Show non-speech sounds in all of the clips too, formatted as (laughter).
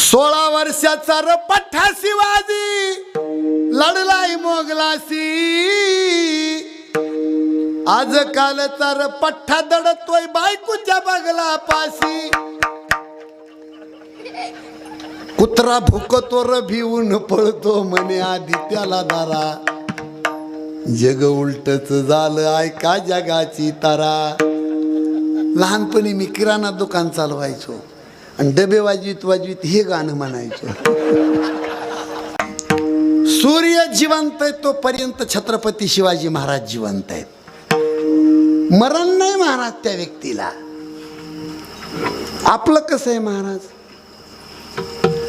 सोळा वर्षाचा रपठ्ठा शिवाजी. लढलाय मोगलासी आज कालचा पठ्ठा दडतोय बायकोच्या बगला पाशी कुत्रा भुकतो र भिवून पळतो म्हणे आधी त्याला दारा. जग उलटच झालं ऐका जगाची तारा. लहानपणी मी किराणा दुकान चालवायचो. आणि डबे वाजवीत वाजवीत हे गाणं म्हणायचं. सूर्य जिवंत आहे तोपर्यंत छत्रपती शिवाजी महाराज जिवंत आहेत. मरण नाही महाराज त्या व्यक्तीला. आपलं कसं आहे महाराज?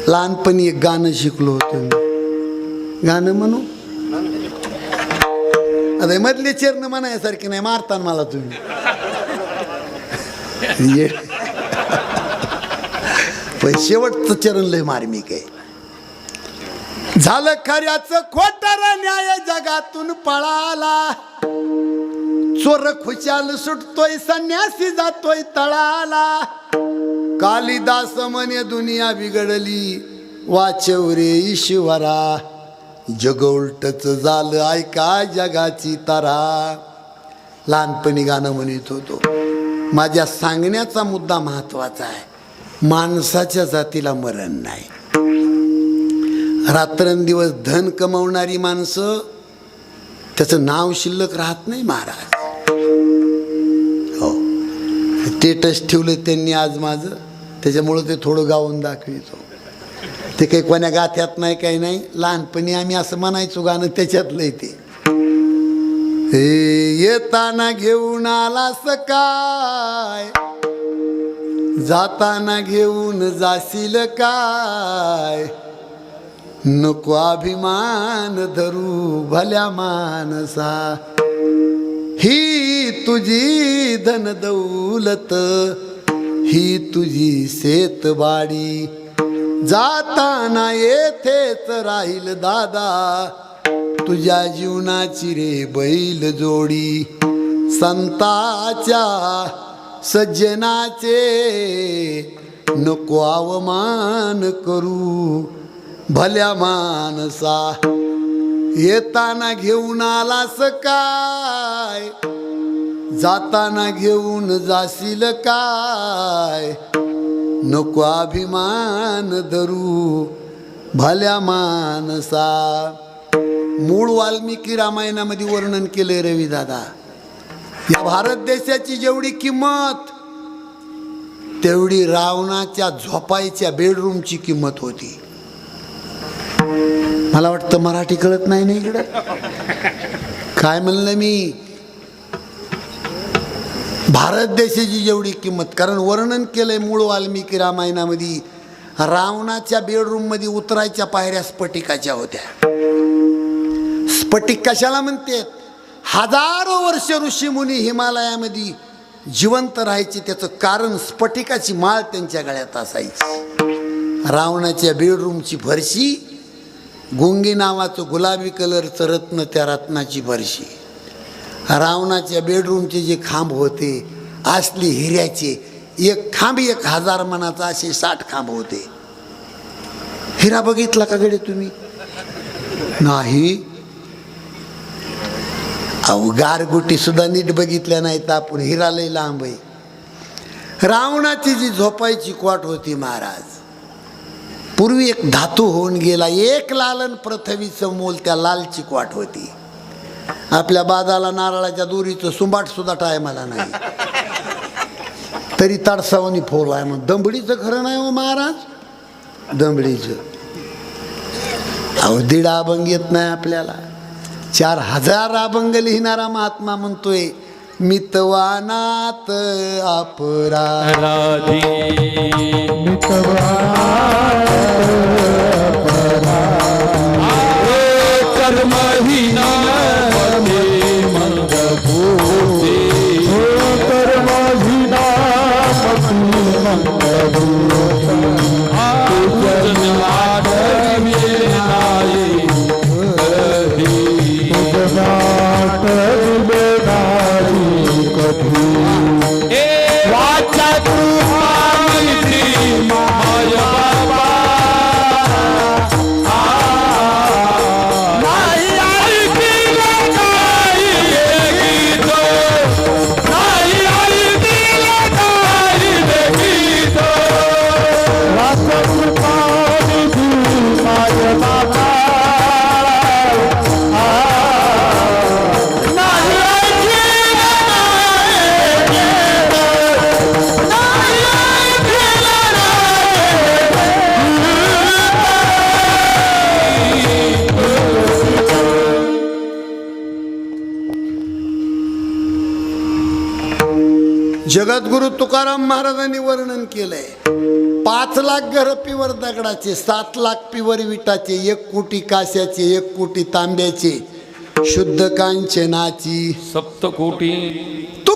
लहानपणी एक गाणं शिकलो होतो गाणं म्हणू? आता मधले चेरणं म्हणायसारखे नाही मारता मला तुम्ही. म्हणजे पण शेवटचं चरण लय मार्मिक आहे. झालं खऱ्याच खोटार न्याय जगातून पळाला. चोर खुशाल सुटतोय संन्यासी जातोय तळाला. कालिदास म्हणे दुनिया बिघडली वाचव रे ईश्वरा. जग उलटच झालं ऐका जगाची तारा. लहानपणी गाणं म्हणत होतो. माझ्या सांगण्याचा मुद्दा महत्त्वाचा आहे. माणसाच्या जातीला मरण नाही. रात्रंदिवस धन कमवणारी माणसं त्याचं नाव शिल्लक राहत नाही महाराज. हो. स्टेटस ठेवलं त्यांनी आज माझं. त्याच्यामुळं ते थोडं गाऊन दाखवितो. ते काही कोण्या गाथ्यात नाही काही नाही. लहानपणी आम्ही असं म्हणायचो गाणं त्याच्यातलं ते. हे येताना घेऊन आला काय? जाताना घेऊन जाशील काय? नको अभिमान धरू भल्या मानसा ही तुझी धन दौलत ही तुझी शेतबाडी. जाताना येथेच राहील दादा तुझ्या जीवनाची रे बैल जोडी. संताच्या सज्जनाचे नको अवमान करू. भल्या मानसा येताना घेऊन आलास काय? जाताना घेऊन जाशील काय? नको अभिमान धरू. भल्या मानसा मूळ वाल्मिकी रामायणामध्ये वर्णन केले रवी दादा. या भारत देशाची जेवढी किंमत तेवढी रावणाच्या झोपायच्या बेडरूमची किंमत होती. मला वाटतं मराठी कळत नाही ना इकडं? काय म्हणलं मी? भारत देशाची जेवढी किंमत कारण वर्णन केलंय मूळ वाल्मिकी रामायणामध्ये रावणाच्या बेडरूममध्ये उतरायच्या पायऱ्या स्फटिकाच्या होत्या. स्फटिक कशाला म्हणते हजारो वर्ष ऋषीमुनी हिमालयामध्ये जिवंत राहायचे त्याचं कारण स्फटिकाची माळ त्यांच्या गळ्यात असायची. रावणाच्या बेडरूमची फरशी गुंगी नावाचं गुलाबी कलरचं रत्न त्या रत्नाची फरशी. रावणाच्या बेडरूमचे जे खांब होते असली हिऱ्याचे एक खांब एक हजार मनाचा असे साठ खांब होते. हिरा बघितला का गडे तुम्ही? नाही. अहो गारगुटी सुद्धा नीट बघितल्या नाहीत आपण. हिरा लय लांब आहे. रावणाची जी झोपायची क्वाट होती महाराज पूर्वी एक धातू होऊन गेला एक लालन पृथ्वीचं मोल त्या लालची क्वाट होती. आपल्या बादाला नारळाच्या दोरीचं सुंबाट सुद्धा टायमाला नाही. तरी तडसावणी फोल आहे मग दंबडीचं खरं नाही हो महाराज? दंबडीचं. अहो दिडा अभंग येत नाही आपल्याला. चार हजार अभंग लिहिणारा महात्मा म्हणतोय मितवानात अपरा कर्महीना. जगद्गुरु तुकाराम महाराजांनी वर्णन केलंय. पाच लाख घर पिवर दगडाचे सात लाख पिवर विटाचे एक कोटी काश्याचे एक कोटी तांब्याचे शुद्ध कांचनाची. सप्तकोटी तुका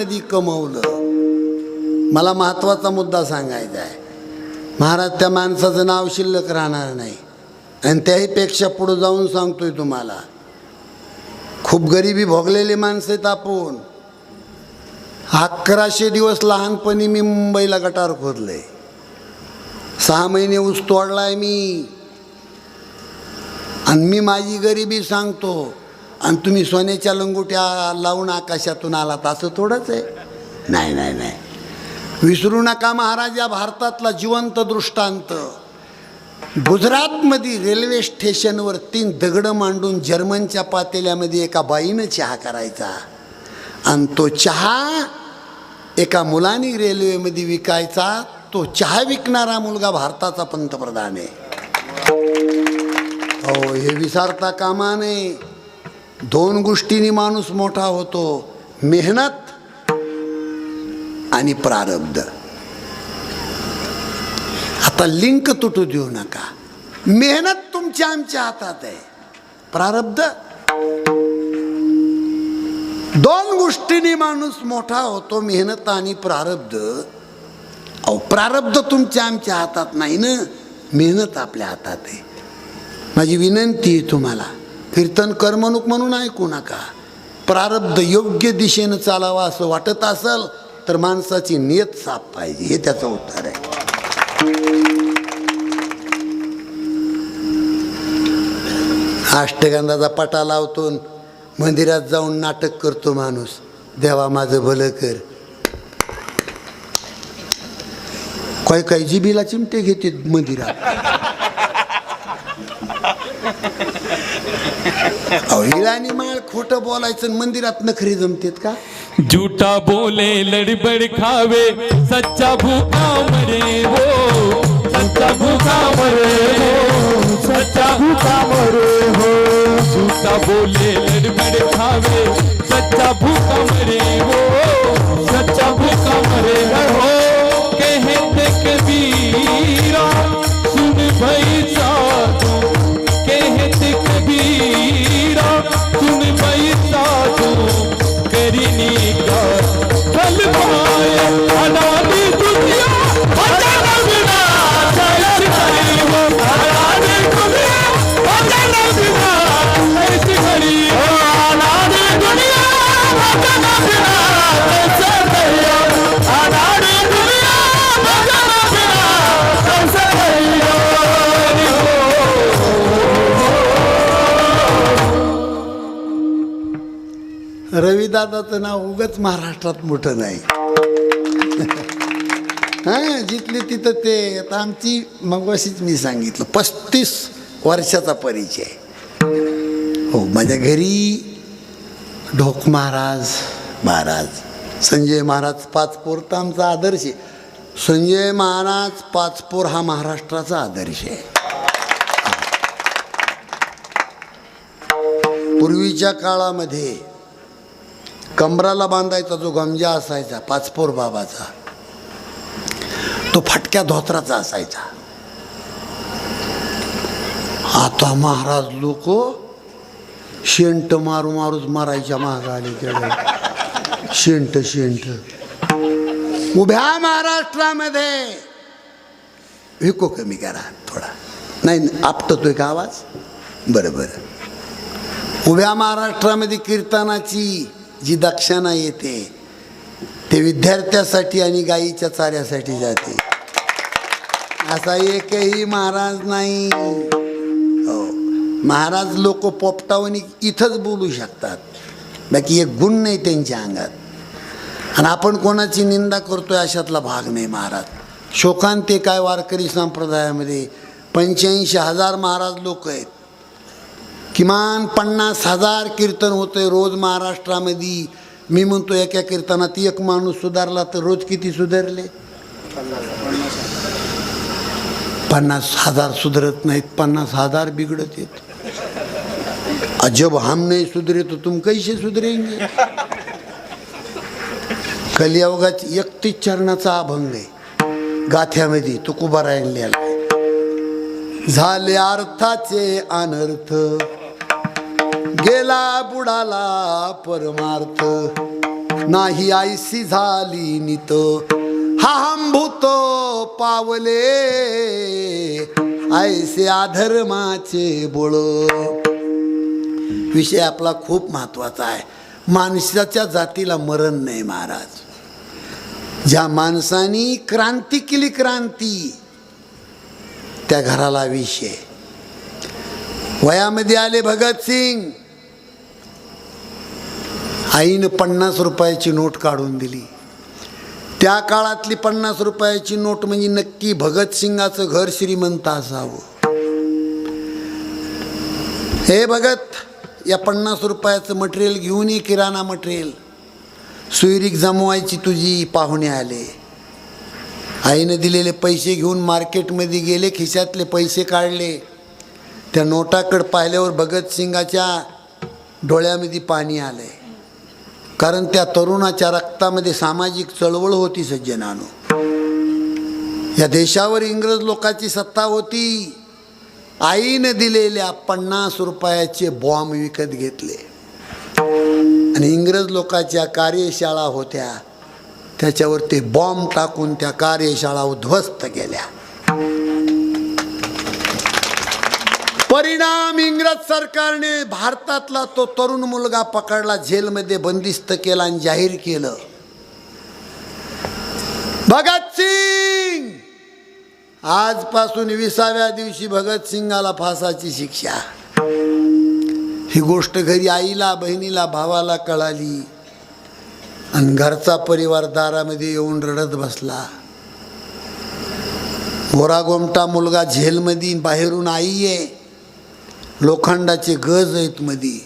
मध्ये कमवलं. मला महत्त्वाचा मुद्दा सांगायचा आहे. महाराज त्या माणसाचं नाव शिल्लक राहणार नाही. आणि त्याहीपेक्षा पुढं जाऊन सांगतोय तुम्हाला. खूप गरिबी भोगलेली माणसं आहेत आपण. अकराशे दिवस लहानपणी मी मुंबईला गटार खोदलंय सहा महिने ऊस तोडलाय मी. आणि मी माझी गरिबी सांगतो. आणि तुम्ही सोन्याच्या लंगोट्या लावून आकाशातून आलात असं थोडंच आहे. नाही नाही नाही. विसरू नका महाराज या भारतातला जिवंत दृष्टांत. गुजरातमध्ये रेल्वे स्टेशनवर तीन दगडं मांडून जर्मनच्या पातेल्यामध्ये एका बाईनं चहा करायचा. आणि तो चहा एका मुलाने रेल्वेमध्ये विकायचा. तो चहा विकणारा मुलगा भारताचा पंतप्रधान आहे. हो हे विसारता कामा नये. दोन गोष्टींनी माणूस मोठा होतो मेहनत आणि प्रारब्ध. आता लिंक तुटू देऊ नका. मेहनत तुमच्या आमच्या हातात आहे. प्रारब्ध? दोन गोष्टींनी माणूस मोठा होतो मेहनत आणि प्रारब्ध. अहो प्रारब्ध तुमच्या आमच्या हातात नाही ना? मेहनत आपल्या हातात आहे. माझी विनंती आहे तुम्हाला. कीर्तन करमणूक म्हणून ऐकू नका. प्रारब्ध योग्य दिशेनं चालावा असं वाटत असेल तर माणसाची नियत साफ पाहिजे. हे त्याचं उत्तर आहे. अष्टगंधाचा पटा लावतो मंदिरात जाऊन नाटक करतो माणूस. देवा माझं भलं कर. काही काही जिबीला चिमटे घेते मंदिरात? अहो, हिराणी माळ खोटं बोलायचं आणि मंदिरात नखरी जमतेत का? झूठा बोले लड़बड़ खावे सच्चा भूखा मरे हो सच्चा भूखा मरे हो सच्चा भूखा मरे हो. झूठा बोले लड़बड़ खावे सच्चा भूखा मरे हो. दादाचं नाव उगच महाराष्ट्रात मोठं नाही. (laughs) हां जिथले तिथं ते आता आमची मगवाशीच मी सांगितलं पस्तीस वर्षाचा परिचय. हो माझ्या घरी ढोक महाराज महाराज संजय महाराज पाचपोर तर आमचा आदर्श आहे. संजय महाराज पाचपोर हा महाराष्ट्राचा आदर्श आहे. पूर्वीच्या काळामध्ये कमराला बांधायचा जो गमजा असायचा पाचपोर बाबाचा तो फटक्या धोत्राचा असायचा. आता महाराज लोक शेंट मारू मारूच मारायच्या महाग आले तेवढे शेंट शेंट. उभ्या महाराष्ट्रामध्ये. विको कमी करा थोडा. नाही आपटतोय का आवाज. बरं बरं. उभ्या महाराष्ट्रामध्ये कीर्तनाची जी दक्षिणा येते ते विद्यार्थ्यासाठी आणि गायीच्या चाऱ्यासाठी जाते. असा एकही महाराज नाही. हो. महाराज लोक पोपटावणी इथंच बोलू शकतात. बाकी एक गुण नाही त्यांच्या अंगात. आणि आपण कोणाची निंदा करतोय अशातला भाग नाही महाराज. शोकांते काय वारकरी संप्रदायामध्ये पंच्याऐंशी हजार महाराज लोक आहेत. किमान पन्नास हजार कीर्तन होतंय रोज महाराष्ट्रामध्ये. मी म्हणतो एका कीर्तनात एक माणूस सुधारला तर रोज किती सुधारले? पन्नास हजार सुधरत नाहीत पन्नास हजार बिघडत येत अजब हम नाही सुधरे तो तुम कैसे सुधरेंगे? कलियावगाच एकतीस चरणाचा अभंग आहे. गाथ्यामध्ये तुकोबारायण लिहिला झाले अर्थाचे अनर्थ. गेला बुडाला परमार्थ. नाही आयसी झाली नित. हा भूत पावले. आयसे आधर्माचे बोळ. विषय आपला खूप महत्त्वाचा आहे. माणसाच्या जातीला मरण नाही महाराज. ज्या माणसानी क्रांती केली क्रांती त्या घराला विषय. वयामध्ये आले भगतसिंग. आईनं पन्नास रुपयाची नोट काढून दिली. त्या काळातली पन्नास रुपयाची नोट म्हणजे नक्की भगतसिंगाचं घर श्रीमंत असावं. हे भगत या पन्नास रुपयाचं मटेरियल घेऊन ये किराणा मटेरियल सुईरीक जमवायची तुझी पाहुणे आले. आईनं दिलेले पैसे घेऊन मार्केटमध्ये गेले खिशातले पैसे काढले. त्या नोटाकडे पाहिल्यावर भगतसिंगाच्या डोळ्यामध्ये पाणी आलंय. कारण त्या तरुणाच्या रक्तामध्ये सामाजिक चळवळ होती सज्जनानो. या देशावर इंग्रज लोकांची सत्ता होती. आईनं दिलेल्या पन्नास रुपयाचे बॉम्ब विकत घेतले. आणि इंग्रज लोकांच्या कार्यशाळा होत्या. त्याच्यावर ते बॉम्ब टाकून त्या कार्यशाळा उद्ध्वस्त केल्या. परिणाम इंग्रज सरकारने भारतातला तो तरुण मुलगा पकडला जेलमध्ये बंदिस्त केला आणि जाहीर केलं. भगतसिंग आजपासून विसाव्या दिवशी भगतसिंगाला फासाची शिक्षा. ही गोष्ट घरी आईला बहिणीला भावाला कळाली. आणि घरचा परिवार दारामध्ये येऊन रडत बसला. गोरागोमटा मुलगा झेलमध्ये बाहेरून आई आहे. लोखंडाचे गज आहेत मधी.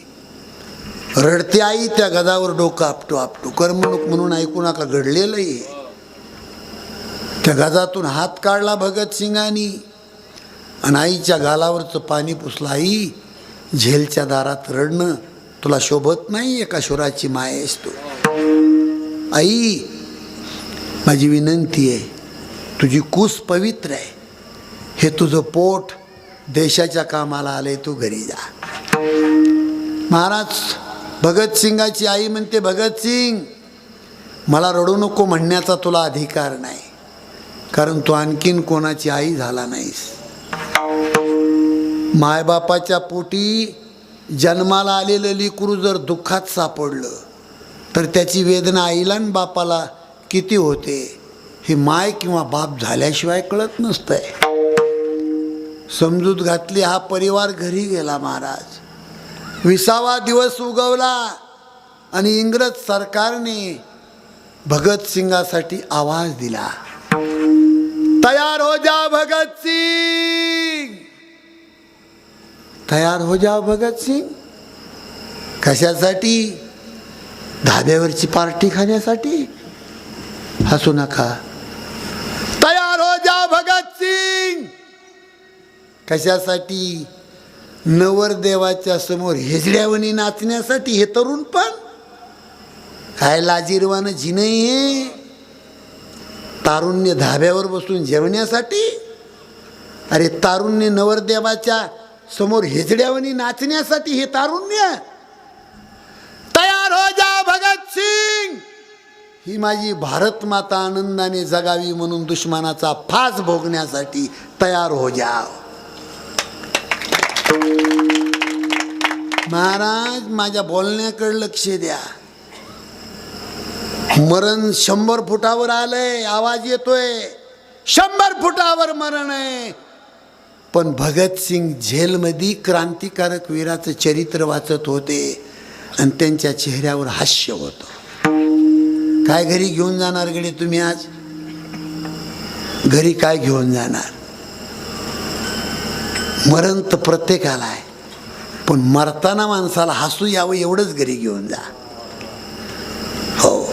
रडते आई त्या गदावर डोकं आपटो आपटो. करमणूक म्हणून ऐकू नका घडलेलं आहे. त्या गजातून हात काढला भगतसिंगानी आणि आईच्या गालावरचं पाणी पुसलं आई झेलच्या दारात रडणं तुला शोभत नाही एका शोराची माय आहेस तू. आई माझी विनंती आहे तुझी कूस पवित्र आहे. हे तुझं पोट देशाच्या कामाला आले तू घरी जा. महाराज भगतसिंगाची आई म्हणते भगतसिंग मला रडू नको म्हणण्याचा तुला अधिकार नाही कारण तू आणखीन कोणाची आई झाला नाहीस. मायबापाच्या पोटी जन्माला आलेलं लिकरू जर दुःखात सापडलं तर त्याची वेदना आईला आणि बापाला किती होते हे माय किंवा बाप झाल्याशिवाय कळत नसतंय. समजूत घातली हा परिवार घरी गेला महाराज. विसावा दिवस उगवला आणि इंग्रज सरकारने भगतसिंगासाठी आवाज दिला. तयार हो जा भगतसिंग तयार हो जा भगतसिंग कशासाठी? धाब्यावरची पार्टी खाण्यासाठी? हसू नका तयार हो जा भगतसिंग कशासाठी? नवरदेवाच्या समोर हेजड्यावणी नाचण्यासाठी हे तरुण पण? काय लाजीरवानं जी हे? तारुण्य धाब्यावर बसून जेवण्यासाठी? अरे तारुण्य नवरदेवाच्या समोर हिजड्यावणी नाचण्यासाठी हे तारुण्य? तयार हो जा भगत सिंग! ही माझी भारत माता आनंदाने जगावी म्हणून दुश्मनाचा फास भोगण्यासाठी तयार हो जाव महाराज माझ्या बोलण्याकडे लक्ष द्या. मरण शंभर फुटावर आलंय आवाज येतोय. शंभर फुटावर मरण आहे. पण भगतसिंग झेलमध्ये क्रांतिकारक वीराचं चरित्र वाचत होते आणि त्यांच्या चेहऱ्यावर हास्य होतं. काय घरी घेऊन जाणार गडे तुम्ही आज? घरी काय घेऊन जाणार? मरण तर प्रत्येकाला आहे. पण मरताना माणसाला हसू यावं एवढंच घरी घेऊन जा. हो.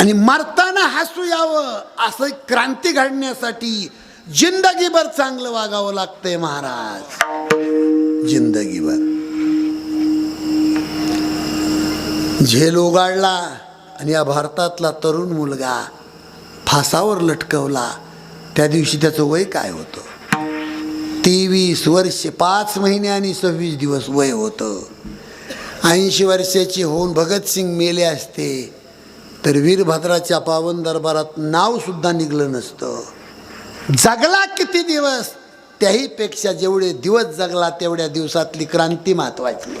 आणि मरताना हसू यावं असं क्रांती घडण्यासाठी जिंदगीभर चांगलं वागावं लागतंय महाराज. जिंदगीभर. झेल उगाडला आणि या भारतातला तरुण मुलगा फासावर लटकवला त्या दिवशी त्याचं वय काय होतं? तेवीस वर्ष पाच महिने आणि सव्वीस दिवस वय होतं. ऐंशी वर्षाचे होऊन भगतसिंग मेले असते तर वीरभद्राच्या पावन दरबारात नावसुद्धा निघलं नसतं. जगला किती दिवस? त्याहीपेक्षा जेवढे दिवस जगला तेवढ्या दिवसातली क्रांती महत्वाची.